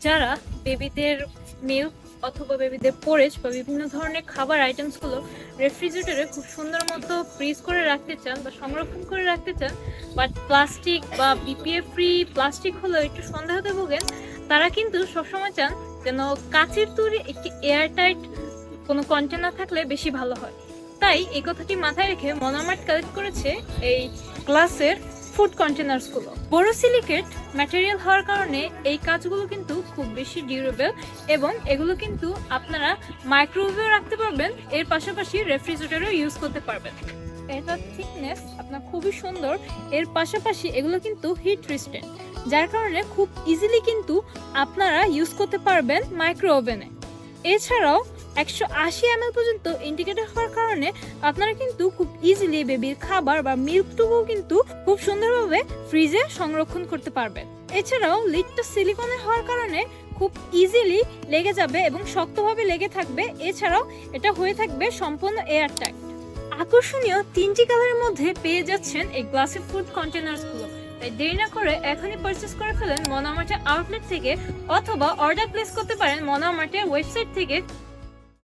যারা বেবিদের মিল্ক অথবা বেবিদের পোরেজ বা বিভিন্ন ধরনের খাবার আইটেমসগুলো রেফ্রিজারেটরে খুব সুন্দর মতো ফ্রিজ করে রাখতে চান বা সংরক্ষণ করে রাখতে চান বাট প্লাস্টিক বা বিপিএ ফ্রি প্লাস্টিক হলো একটু সন্দেহতে ভোগেন, তারা কিন্তু সবসময় চান যেন কাচের তৈরি একটি এয়ারটাইট কোনো কন্টেনার থাকলে বেশি ভালো হয়। তাই এই কথাটি মাথায় রেখে মনোমার্ট কালেক্ট করেছে এই গ্লাসের ফুড কন্টেনার্সগুলো বোরোসিলিকেট ম্যাটেরিয়াল হওয়ার কারণে এই কাজগুলো কিন্তু খুব বেশি ডিউরেবল এবং এগুলো কিন্তু আপনারা মাইক্রোওয়েভেও রাখতে পারবেন, এর পাশাপাশি রেফ্রিজারেটরও ইউজ করতে পারবেন। এটার থিকনেস আপনার খুবই সুন্দর, এর পাশাপাশি এগুলো কিন্তু হিট রেজিস্ট্যান্ট যার কারণে খুব ইজিলি কিন্তু আপনারা ইউজ করতে পারবেন মাইক্রো ওভেনে এছাড়াও একশো আশি এম পর্যন্ত ইন্ডিকেটর হওয়ার কারণে আপনারা কিন্তু খুব ইজিলি বেবির খাবার বা মিল্কটুকুও কিন্তু খুব সুন্দরভাবে ফ্রিজে সংরক্ষণ করতে পারবেন। এছাড়াও লিডটা সিলিকনে হওয়ার কারণে খুব ইজিলি লেগে যাবে এবং শক্তভাবে লেগে থাকবে। এছাড়াও এটা হয়ে থাকবে সম্পূর্ণ এয়ার টাইট আকর্ষণীয় তিনটি কালারের মধ্যে পেয়ে যাচ্ছেন এই গ্লাসের ফুড কন্টেনার্সগুলো তাই দেরি না করে এখনই পারচেস করে ফেলেন মনামার্টের আউটলেট থেকে অথবা অর্ডার প্লেস করতে পারেন মনামার্টের ওয়েবসাইট থেকে